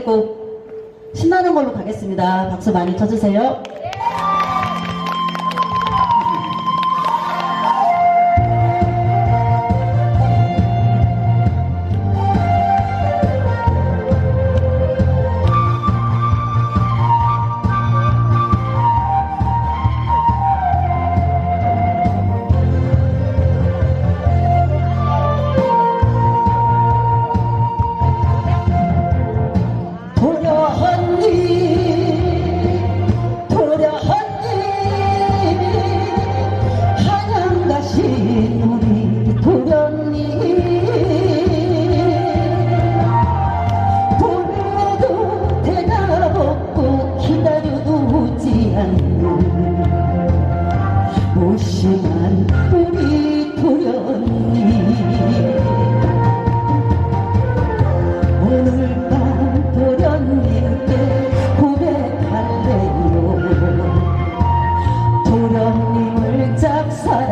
꼭 신나는 걸로 가겠습니다. 박수 많이 쳐주세요.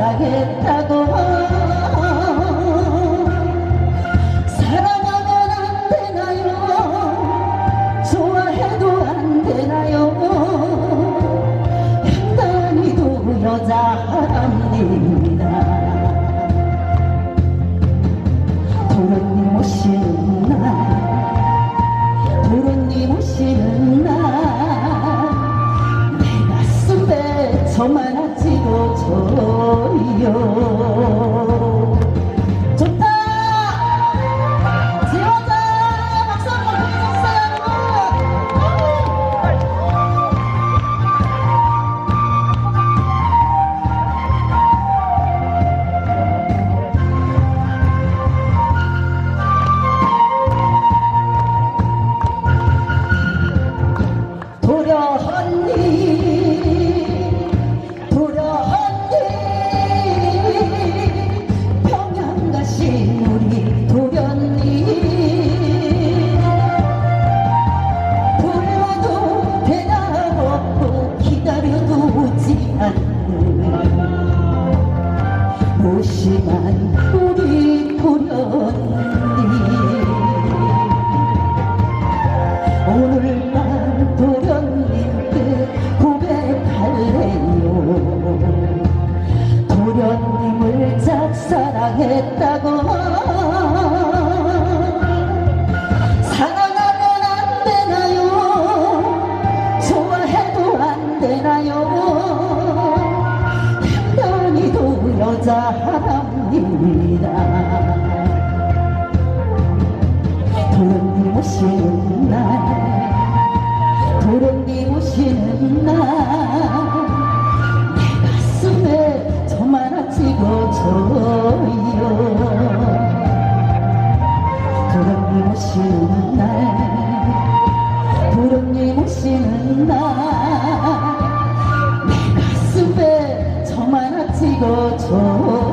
짝사랑했다고. 사랑하면 안 되나요? 좋아해도 안 되나요? 향단이도 여자랍니다. 도련님 오시는 날 도련님 오시는 날 내 가슴에 저만 무심한 우리 도련님 오늘 밤 도련님께 고백할래요. 도련님을 짝사랑했다고. 사랑하면 안 되나요 여자랍니다. 도련님 오시는 날 도련님 오시는 날 내 가슴에 저만 하나 찍어줘요. 도련님 오시는 날 도련님 오시는 날내 가슴에 저만 하나 찍어줘요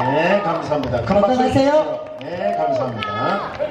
네, 네, 감사합니다. 건강하세요. 네, 감사합니다.